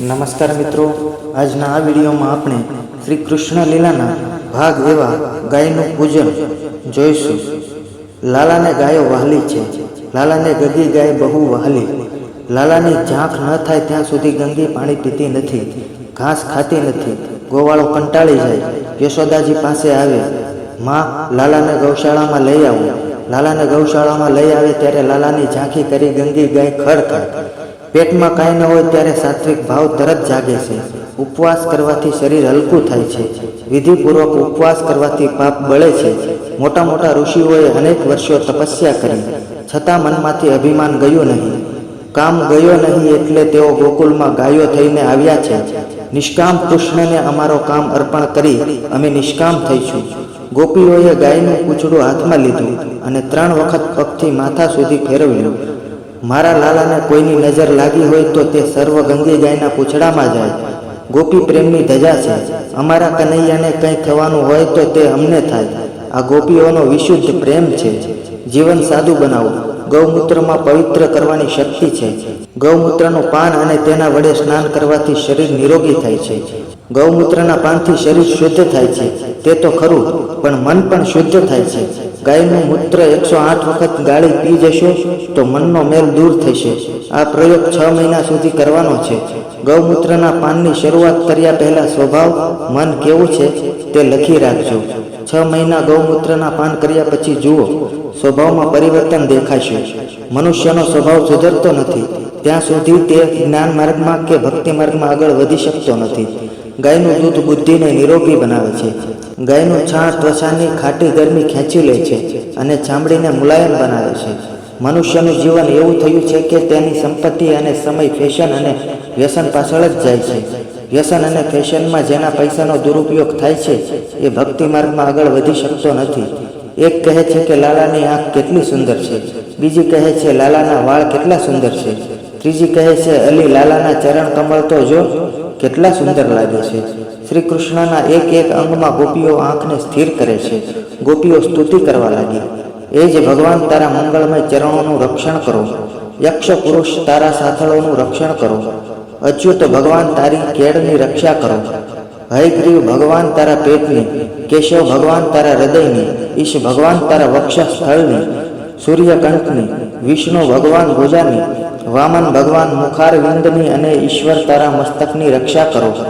નમસ્કાર મિત્રો. આજના આ વિડીયોમાં આપણે શ્રી કૃષ્ણ લીલાના ભાગ એવા ગાયનું પૂજન જોઈશું. લાલાને ગાયો વહાલી છે. લાલાને ગગી ગાય બહુ વહાલી. લાલાની ઝાંખ ન થાય ત્યાં સુધી ગંગી પાણી પીતી નથી. ઘાસ ખાતી નથી. ગોવાળો કંટાળી જાય. યશોદાજી પાસે આવે. માં, લાલાને ગૌશાળામાં લઈ આવો. લાલાને ગૌશાળામાં લઈ આવે ત્યારે લાલાની ઝાંખી કરી ગંગી ગાય ખાય પેટમાં કાંઈ ન હોય ત્યારે સાત્વિક ભાવ તરત જાગે છે. ઉપવાસ કરવાથી શરીર હલકું થાય છે. વિધિપૂર્વક ઉપવાસ કરવાથી પાપ બળે છે. મોટા મોટા ઋષિઓએ અનેક વર્ષો તપસ્યા કરી. છતાં મનમાંથી અભિમાન ગયું નહીં. કામ ગયો નહીં એટલે તેઓ ગોકુલમાં ગાયો થઈને આવ્યા છે. નિષ્કામ કૃષ્ણને અમારો કામ અર્પણ કરી અમે નિષ્કામ થઈશું. ગોપીઓએ ગાયનું કૂચડું હાથમાં લીધું અને ત્રણ વખત પગથી માથા સુધી ફેરવ્યું. મારા લાલાને કોઈની નજર લાગી હોય તો તે સર્વ ગંગે ગાયના પૂછડામાં જાય. ગોપી પ્રેમની ધજા છે. અમારા કનૈયાને કંઈ થવાનું હોય તો તે અમને થાય. આ ગોપીઓનો વિશુદ્ધ પ્રેમ છે. જીવન સાદું બનાવો. ગૌમૂત્રમાં પવિત્ર કરવાની શક્તિ છે. ગૌમૂત્રનું પાન અને તેના વડે સ્નાન કરવાથી શરીર નિરોગી થાય છે. ગૌમૂત્રના પાનથી શરીર શુદ્ધ થાય છે. તે તો ખરું, પણ મન પણ શુદ્ધ થાય છે. ગાયનું મૂત્ર એકસો આઠ વખત ગાળી પી જશો, તો મનનો મેલ દૂર થશે. આ પ્રયોગ છ મહિના સુધી કરવાનો છે. ગૌમૂત્રના પાનની શરૂઆત કર્યા પહેલા સ્વભાવ, મન કેવું છે તે લખી રાખજો. છ મહિના ગૌમૂત્રના પાન કર્યા પછી જુઓ, સ્વભાવમાં પરિવર્તન દેખાશે. મનુષ્યનો સ્વભાવ સુધરતો નથી. ત્યાં સુધી તે જ્ઞાન માર્ગમાં કે ભક્તિ માર્ગમાં આગળ વધી શકતો નથી. ગાયનું દૂધ બુદ્ધિને નિરોગી બનાવે છે. ગાયનું છાણ ત્વચાની ખાટી ગરમી ખેંચી લે છે અને ચામડીને મુલાયમ બનાવે છે. મનુષ્યનું જીવન એવું થયું છે કે તેની સંપત્તિ અને સમય ફેશન અને વ્યસન પાછળ જ જાય છે. વ્યસન અને ફેશનમાં જેના પૈસાનો દુરુપયોગ થાય છે એ ભક્તિ માર્ગમાં આગળ વધી શકતો નથી. એક કહે છે કે લાલાની આંખ કેટલી સુંદર છે. બીજી કહે છે લાલાના વાળ કેટલા સુંદર છે. ત્રીજી કહે છે અલી લાલાના ચરણ કમળ તો જો કેટલા સુંદર લાગે છે. શ્રી કૃષ્ણના એક એક અંગમાં ગોપીઓ આંખને સ્થિર કરે છે. ગોપીઓ સ્તુતિ કરવા લાગી. એ જ ભગવાન તારા મંગળમય ચરણોનું રક્ષણ કરો. યક્ષ પુરુષ તારા સાથળોનું રક્ષણ કરો. અચ્યુત ભગવાન તારી કેળની રક્ષા કરો. હયગ્રીવ ભગવાન તારા પેટની. કેશવ ભગવાન તારા હૃદયની. ઈશ ભગવાન તારા વક્ષ સ્થળની સૂર્યકંઠની. વિષ્ણુ ભગવાન ભુજાની, વામન ભગવાન મુખારવિંદની અને ઈશ્વર તારા મસ્તકની રક્ષા કરો.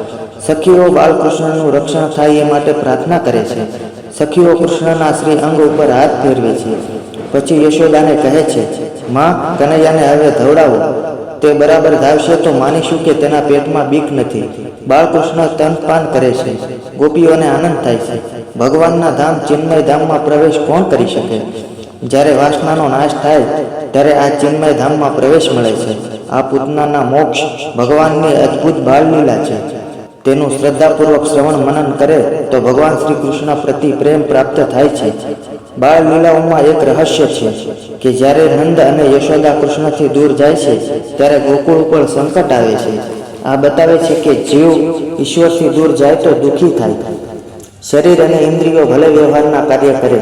સખીઓ બાલકૃષ્ણનું રક્ષણ થાય એ માટે પ્રાર્થના કરે છે. સખીઓ કૃષ્ણના શ્રી અંગ ઉપર હાથ ફેરવે છે. પછી યશોદાને કહે છે, માં, કનૈયાને હવે ધવડાવો. તે બરાબર ધાવશે તો માનીશું કે તેના પેટમાં બીક નથી. બાળકૃષ્ણ તનપાન કરે છે. ગોપીઓને આનંદ થાય છે. ભગવાનના ધામ ચિન્મય ધામમાં પ્રવેશ કોણ કરી શકે? જ્યારે વાસનાનો નાશ થાય ત્યારે આ ચિન્મય ધામમાં પ્રવેશ મળે છે. આ પૂતનાના મોક્ષ ભગવાનની અદ્ભુત બાળલીલા છે. તેનું શ્રદ્ધાપૂર્વક શ્રવણ મનન કરે તો ભગવાન શ્રી કૃષ્ણ પ્રતિ પ્રેમ પ્રાપ્ત થાય છે. બાળ એક રહસ્ય છે કે જ્યારે નંદ અને યશોદા કૃષ્ણથી દૂર જાય છે, ત્યારે ગોકુળ ઉપર સંકટ આવે છે. આ બતાવે છે કે જીવ ઈશ્વરથી દૂર જાય તો દુઃખી થાય. શરીર અને ઇન્દ્રિયો ભલે વ્યવહારના કાર્ય કરે,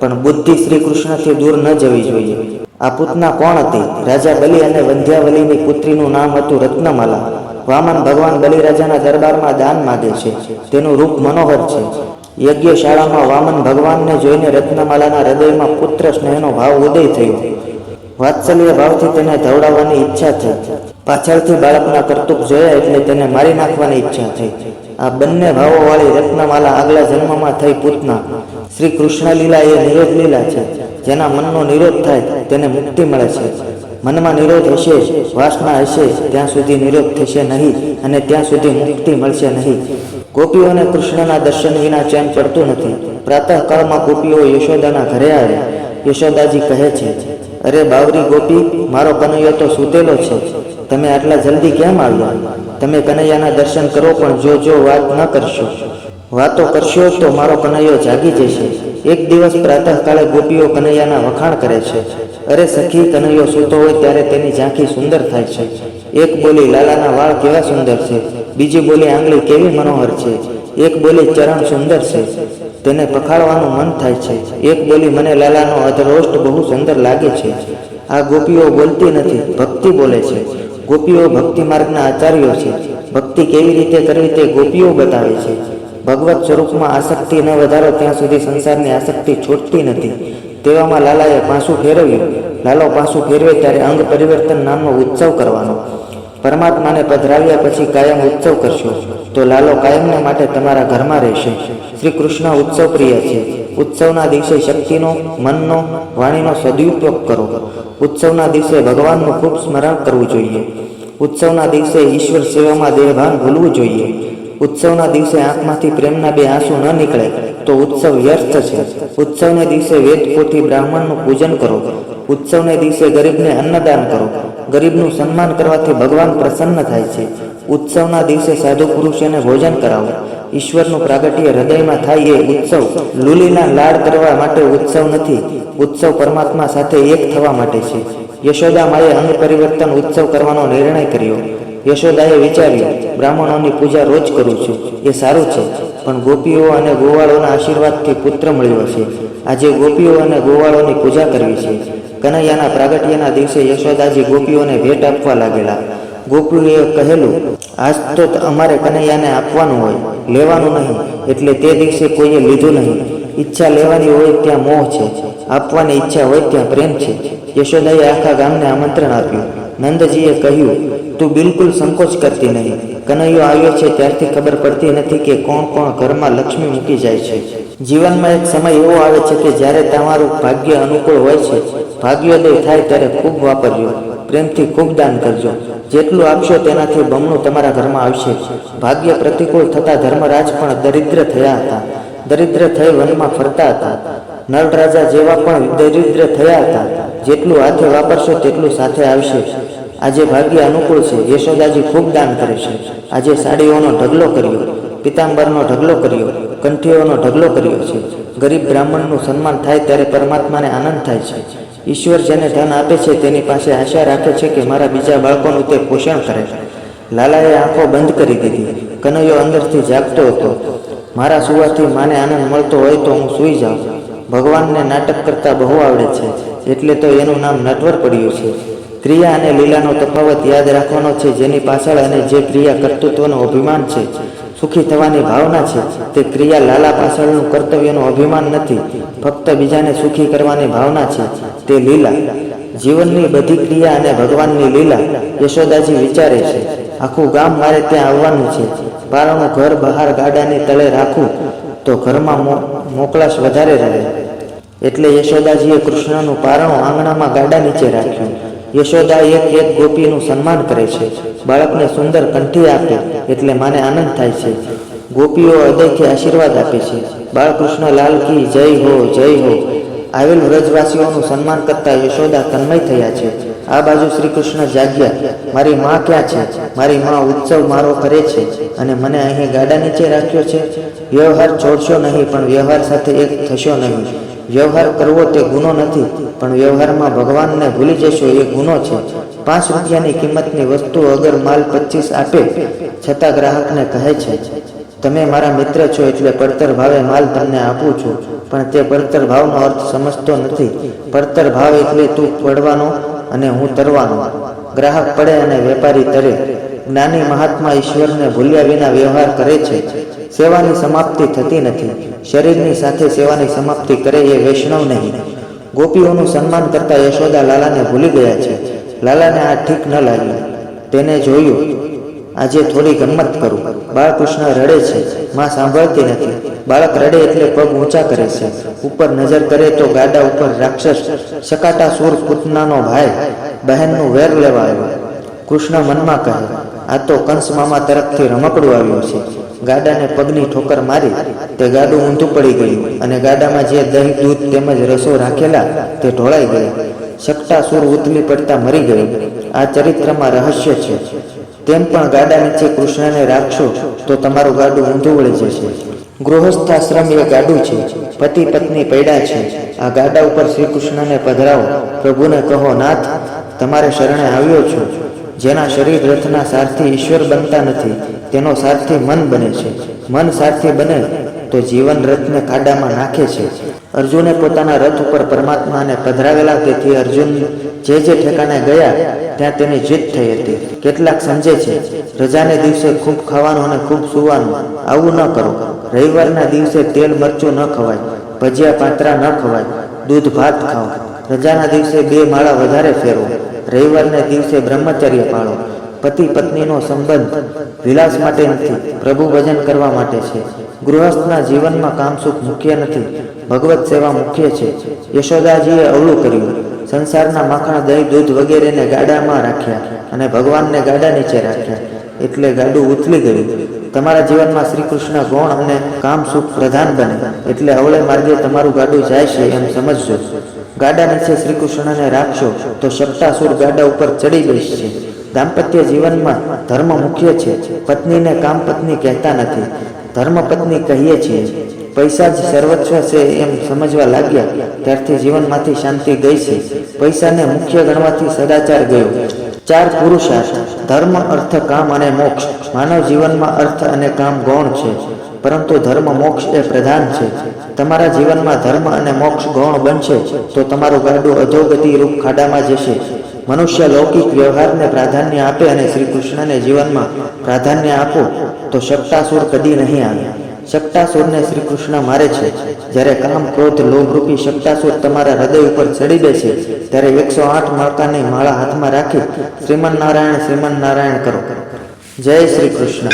પણ બુદ્ધિ શ્રી કૃષ્ણથી દૂર ન જવી જોઈએ. આ પૂતના કોણ હતી? રાજા બલિ અને વંધ્યાવલીની પુત્રીનું નામ હતું રત્નમાલા. વામન ભગવાન બલિરાજાના દરબારમાં દાન માગે છે. તેનું રૂપ મનોહર છે. યજ્ઞશાળામાં વામન ભગવાનને જોઈને રત્નમાલાના હૃદયમાં પુત્ર સ્નેહનો ભાવ ઉદય થયો. વાત્સલ્ય ભાવથી તેને ધવડાવવાની ઈચ્છા થઈ. પાછળથી બાળકના કરતુક જોયા એટલે તેને મારી નાખવાની ઈચ્છા થઈ. આ બંને ભાવોવાળી રત્નમાલા આગલા જન્મમાં થઈ પૂતના. શ્રી કૃષ્ણ લીલા એ નિરોધ લીલા છે. જેના મનનો નિરોધ થાય, તેને મુક્તિ મળે છે. મનમાં નિરોધ હશે, વાસના હશે, ત્યાં સુધી નિરોધ થશે નહીં અને ત્યાં સુધી મુક્તિ મળશે નહીં. ગોપીઓને કૃષ્ણના દર્શન વિના ચેન પડતું નથી. પ્રાતઃકાળમાં ગોપીઓ યશોદાના ઘરે આવે. યશોદાજી કહે છે, અરે બાવરી ગોપી, મારો કનૈયો તો સૂતેલો છે. તમે આટલા જલ્દી કેમ આવ્યા? તમે કનૈયાના દર્શન કરો પણ જો જો વાત ન કરશો. વાતો કરશો તો મારો કનૈયો જાગી જશે. એક દિવસ પ્રાતઃકાળે ગોપીઓ કનૈયાના વખાણ કરે છે. અરે સખી, કનૈયો સૂતો હોય ત્યારે તેની ઝાંખી સુંદર થાય છે. એક બોલી, લાલાના વાળ કેવા સુંદર છે? બીજી બોલી, આંગળી કેવી મનોહર છે? એક બોલી, ચરણ સુંદર છે? તેને પખાડવાનું મન થાય છે. એક બોલી, મને લાલાનો અધરોષ્ટ બહુ સુંદર લાગે છે. આ ગોપીઓ બોલતી નથી, ભક્તિ બોલે છે. ગોપીઓ ભક્તિ માર્ગના આચાર્યો છે. ભક્તિ કેવી રીતે કરવી તે ગોપીઓ બતાવે છે. ભગવત સ્વરૂપમાં આસક્તિ ન વધારો, ત્યાં સુધી સંસારની આસક્તિ છૂટતી નથી. તેવામાં લાલાએ પાસું ફેરવ્યું. લાલો પાસું ફેરવે ત્યારે અંગ પરિવર્તન નામનો ઉત્સવ કરવાનો. પરમાત્માને પધરાવ્યા પછી કાયમ ઉત્સવ કરશો. તો લાલો કાયમને માટે તમારા ઘરમાં રહેશે. શ્રી કૃષ્ણ ઉત્સવ પ્રિય છે. ઉત્સવના દિવસે શક્તિનો, મનનો, વાણીનો સદુપયોગ કરો. ઉત્સવના દિવસે ભગવાનનું ખૂબ સ્મરણ કરવું જોઈએ. ઉત્સવના દિવસે ઈશ્વર સેવામાં દેહભાન ભૂલવું જોઈએ. ઉત્સવના દિવસે આંખમાંથી પ્રેમના બે આંસુ ન નીકળે, તો ઉત્સવ વ્યર્થ છે. ઉત્સવને દિવસે વેદ પોથી બ્રાહ્મણનું પૂજન કરો. ઉત્સવને દિવસે ગરીબને અન્નદાન કરો. ગરીબનું સન્માન કરવાથી ભગવાન પ્રસન્ન થાય છે. ઉત્સવના દિવસે સાધુ પુરુષોને ભોજન કરાવો. ઈશ્વરનું પ્રાગટ્ય હૃદયમાં થાય એ ઉત્સવ. લુલીના લાડ કરવા માટે ઉત્સવ નથી. ઉત્સવ પરમાત્મા સાથે એક થવા માટે છે. યશોદા માએ અંગ પરિવર્તન ઉત્સવ કરવાનો નિર્ણય કર્યો. યશોદાએ વિચાર્યું, બ્રાહ્મણોની પૂજા રોજ કરું છું, એ સારું છે, પણ ગોપીઓ અને ગોવાળોના આશીર્વાદથી પુત્ર મળ્યો છે આજે ગોપીઓ અને ગોવાળોની પૂજા કરવી છે. કનૈયાના પ્રાગટ્યના દિવસે યશોદાજી ગોપીઓને ભેટ આપવા લાગેલા. ગોપીઓએ કહેલું, આજ તો અમારે કનૈયાને આપવાનું હોય, લેવાનું નહીં, એટલે તે દિવસે કોઈએ લીધું નહીં. ઈચ્છા લેવાની હોય ત્યાં મોહ છે. આપવાની ઈચ્છા હોય ત્યાં પ્રેમ છે. યશોદાએ આખા ગામને આમંત્રણ આપ્યું. નંદજીએ કહ્યું, તું બિલકુલ સંકોચ કરતી નહીં. કનૈયો આવ્યો છે ત્યારથી ખબર પડતી નથી કે કોણ કોણ ઘરમાં લક્ષ્મી મૂકી જાય છે. જીવનમાં એક સમય એવો આવે છે કે જ્યારે તમારું ભાગ્ય અનુકૂળ હોય છે, ભાગ્યોદય થાય ત્યારે ખૂબ વાપરજો. પ્રેમથી ખૂબ દાન કરજો. જેટલું આપશો તેનાથી બમણું તમારા ઘરમાં આવશે. ભાગ્ય પ્રતિકૂળ થતા ધર્મરાજ પણ દરિદ્ર થયા હતા. દરિદ્ર થઈ વનમાં ફરતા હતા. નળ રાજા જેવા પણ દરિદ્ર થયા હતા. જેટલું હાથે વાપરશો તેટલું સાથે આવશે. આજે ભાગ્ય અનુકૂળ છે. યશોદાજી ખૂબ દાન કરે છે. આજે સાડીઓનો ઢગલો કર્યો, પિતાંબરનો ઢગલો કર્યો, કંઠીઓનો ઢગલો કર્યો છે. ગરીબ બ્રાહ્મણનું સન્માન થાય ત્યારે પરમાત્માને આનંદ થાય છે. ઈશ્વર જેને ધન આપે છે તેની પાસે આશા રાખે છે કે મારા બીજા બાળકોનું તે પોષણ કરે. લાલાએ આંખો બંધ કરી દીધી. કનૈયો અંદરથી જાગતો હતો. મારા સુવાથી માને આનંદ મળતો હોય તો હું સૂઈ જાઉં. ભગવાનને નાટક કરતા બહુ આવડે છે, એટલે તો એનું નામ નટવર પડ્યું છે. ક્રિયા અને લીલાનો તફાવત યાદ રાખવાનો છે, જેની પાછળ અને જે ક્રિયા કર્તૃત્વનું અભિમાન છે. સુખી થવાની ભાવના છે, તે ક્રિયા લાલા પાછળનું કર્તવ્યનું અભિમાન નથી, ફક્ત બીજાને સુખી કરવાની ભાવના છે. તે લીલા. જીવનની બધી ક્રિયા અને ભગવાનની લીલા, યશોદાજી વિચારે છે. આખું ગામ મારે ત્યાં આવવાનું છે. પારાનું ઘર બહાર ગાડાની તળે રાખું, તો ઘરમાં મોકલાશ વધારે રહે. એટલે યશોદાજીએ કૃષ્ણનું પારણું આંગણામાં ગાડા નીચે રાખ્યું. યશોદા એક એક ગોપીનું સન્માન કરે છે. બાળકને સુંદર કંઠી આપે, એટલે માને આનંદ થાય છે. ગોપીઓ હૃદયથી આશીર્વાદ આપે છે. બાળકૃષ્ણ લાલ કી જય હો જય હો. આવેલ વ્રજવાસીઓનું સન્માન કરતા યશોદા તન્મય થયા છે. આ બાજુ શ્રી કૃષ્ણ જાગ્યા, મારી માં ક્યાં છે? મારી માં ઉત્સવ મારો કરે છે અને મને અહીં ગાડા નીચે રાખ્યો છે. વ્યવહાર છોડશો નહીં, પણ વ્યવહાર સાથે એક થશો નહીં. વ્યવહાર કરવો તે ગુનો નથી, પણ વ્યવહારમાં ભગવાનને ભૂલી જશો એ ગુનો છે. પાંચ રૂપિયાની કિંમતની વસ્તુ અગર માલ પચીસ આપે, છતાં ગ્રાહકને કહે છે તમે મારા મિત્ર છો એટલે પડતર ભાવે માલ તમને આપું છું. પણ તે પડતર ભાવનો અર્થ સમજતો નથી. પડતર ભાવ એટલે તું પડવાનો અને હું તરવાનો. ગ્રાહક પડે અને વેપારી તરે. જ્ઞાની મહાત્મા ઈશ્વરને ભૂલ્યા વિના વ્યવહાર કરે છે. સેવાની સમાપ્તિ થતી નથી. શરીરની સાથે સેવાની સમાપ્તિ કરે એ વૈષ્ણવ નહીં. ગોપીઓનું સન્માન કરતા યશોદા લાલાને ભૂલી ગયા છે. લાલાને આ ઠીક ન લાગ્યું. તેને જોયું. આજે થોડી ગમત કરું. બાળકૃષ્ણ રડે છે. માં સાંભળતી નથી. બાળક રડે એટલે પગ ઊંચા કરે છે. ઉપર નજર કરે તો ગાડા ઉપર રાક્ષસ, સકાટા સુર પૂતનાનો ભાઈ, બહેનનું વેર લેવા આવ્યો. કૃષ્ણ મનમાં કહે, આ તો કંસ મામા તરફથી રમકડું આવ્યું છે. ગાડાને પગની ઠોકર મારી. તે ગાડું ઊંધું પડી ગયું અને ગાડામાં જે દહીં, દૂધ તેમજ રસો રાખેલા તે ઢોળાઈ ગયા. શકટા સુર ઉથલી પડતા મરી ગયો. આ ચરિત્રમાં રહસ્ય છે. તેમ પણ ગાડા નીચે કૃષ્ણને રાખશો, તો તમારું ગાડું ઊંધું વળી જશે. ગૃહસ્થ આશ્રમ એ ગાડું છે, પતિ પત્ની પૈડા છે. આ ગાડા ઉપર શ્રી કૃષ્ણને પધરાવો. પ્રભુને કહો, નાથ, તમારે શરણે આવ્યો છું. જેના શરીર રથના સારથી ઈશ્વર બનતા નથી, તેનો સારથી મન બને છે. મન સારથી બને તો જીવન રથને ખાડામાં નાખે છે. અર્જુને પોતાના રથ ઉપર પરમાત્માને પધરાવેલા તેથી અર્જુન જે જે ઠેકાણે ગયા, ત્યાં તેની જીત થઈ હતી. કેટલાક સમજે છે, રજાને દિવસે ખૂબ ખાવાનું અને ખૂબ સુવાનું, આવું ન કરો. રવિવારના દિવસે તેલ મરચું ન ખવાય, ભજીયા પાત્રા ન ખવાય, દૂધ ભાત ખાઓ. રજાના દિવસે બે માળા વધારે ફેરવો. રવિવારના દિવસે બ્રહ્મચર્ય પાળો. પતિ પત્નીનો સંબંધ વિલાસ માટે નથી, પ્રભુ ભજન કરવા માટે છે. ગૃહસ્થના જીવનમાં કામસુખ મુખ્ય નથી. ભગવત સેવા મુખ્ય છે. યશોદાજીએ અવળું કર્યું. સંસારના માખણ, દહીં, દૂધ વગેરેને ગાડામાં રાખ્યા અને ભગવાનને ગાડા નીચે રાખ્યા. એટલે ગાડું ઉથલી ગયું. તમારા જીવનમાં શ્રી કૃષ્ણ ગૌણ અને કામ સુખ પ્રધાન બને. એટલે અવળે માર્ગે તમારું ગાડું જાય છે એમ સમજજો. ગાડા નીચે શ્રી કૃષ્ણને રાખશો તો સપ્તાસુર ગાડા ઉપર ચડી બેસશે દાંપત્ય જીવનમાં ધર્મ મુખ્ય છે. પત્નીને કામ પત્ની કહેતા નથી. ધર્મ પત્ની કહીએ છીએ, પૈસા જ સર્વસ્વ છે એમ સમજવા લાગ્યા. ત્યારથી જીવનમાંથી શાંતિ ગઈ છે. પૈસાને મુખ્ય ગણવાથી સદાચાર ગયો. ચાર પુરુષાર્થ, ધર્મ, અર્થ, કામ અને મોક્ષ. માનવ જીવનમાં અર્થ અને કામ ગૌણ છે, પરંતુ ધર્મ, મોક્ષ એ પ્રધાન છે. તમારા જીવનમાં ધર્મ અને મોક્ષ ગૌણ બનશે, તો તમારું ગાડું અધોગતિ રૂપ ખાડામાં જશે. મનુષ્ય લૌકિક વ્યવહારને પ્રાધાન્ય આપે અને શ્રી કૃષ્ણને જીવનમાં પ્રાધાન્ય આપો, તો શક્તાસુર કદી નહીં આવે. શક્તાસુરને શ્રી કૃષ્ણ મારે છે. જ્યારે કામ, ક્રોધ લોભરૂપી શક્તાસુર તમારા હૃદય ઉપર ચડી દે છે, ત્યારે એકસો આઠ માળકાની માળા હાથમાં રાખી શ્રીમન નારાયણ શ્રીમન નારાયણ કરો. જય શ્રી કૃષ્ણ